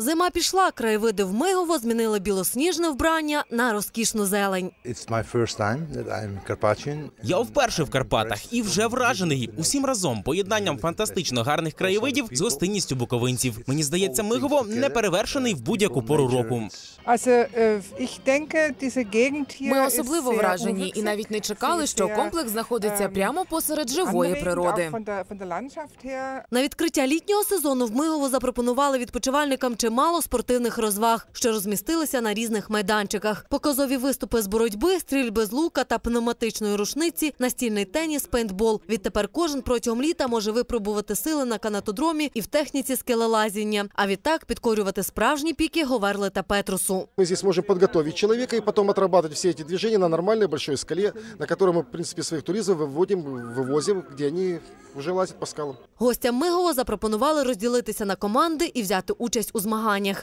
Зима пішла, краєвиди в Мигово змінили білосніжне вбрання на розкішну зелень. Я вперше в Карпатах і вже вражений усім разом поєднанням фантастично гарних краєвидів з гостинністю буковинців. Мені здається, Мигово не перевершений в будь-яку пору року. Äh, Ми особливо вражені і навіть не чекали, що комплекс знаходиться ем, прямо посеред живої природи. На відкриття літнього сезону в Мигово запропонували відпочивальникам чимало спортивних розваг, що розмістилися на різних майданчиках. Показові виступи з боротьби, стрільби з лука та пневматичної рушниці, настільний теніс, пейнтбол. Відтепер кожен протягом літа може випробувати сили на канатодромі і в техніці скелелазіння. А відтак підкорювати справжні піки Говерли та Петрусу. Мы здесь можем подготовить человека и потом отрабатывать все эти движения на нормальной большой скале, на которой мы, в принципе, своих туристов выводим, вывозим, где они уже лазят по скалам. Гостям Мигово запропонували розділитися на команди і взяти участь у змаганнях.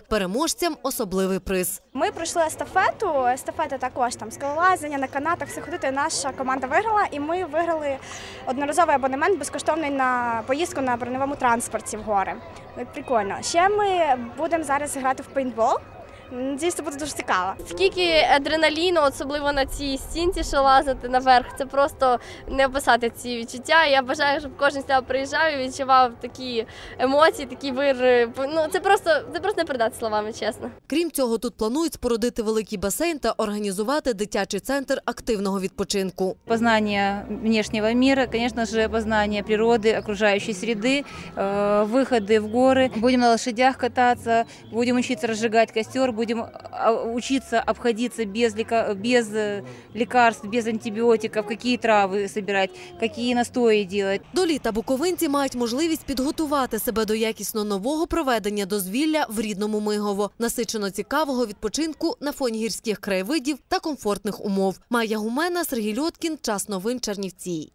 Переможцям особливий приз. Ми пройшли естафету. Естафета також там скалолазання на канатах, все ходити. Наша команда виграла, і ми виграли одноразовий абонемент безкоштовний на поїздку на броньовому транспорті в гори. Прикольно. Ще ми будемо зараз грати в пейнтбол. Надіюсь, це буде дуже цікаво. Скільки адреналіну, особливо на цій стінці, що лазити наверх, це просто не описати ці відчуття. Я бажаю, щоб кожен сюди приїжджав і відчував такі емоції, такі вир. Ну це просто це просто не передати словами, чесно. Крім цього, тут планують спорудити великий басейн та організувати дитячий центр активного відпочинку. Познание внешнего мира, конечно же, познание природы, окружающей среды, э, выходы в горы. Будем на лошадях кататься, будем учиться разжигать костер, будем учиться обходиться без, лека- без э, лекарств, без антибиотиков, какие травы собирать, какие настои делать. До літа буковинці мають можливість підготувати себе до якісно нового проведення дозвілля в рідному Мигово, насичено цікавого відпочинку на фоні гірських краєвидів та комфортних умов. Майя Гумена, Сергій Льоткін. Час новин Чернівці.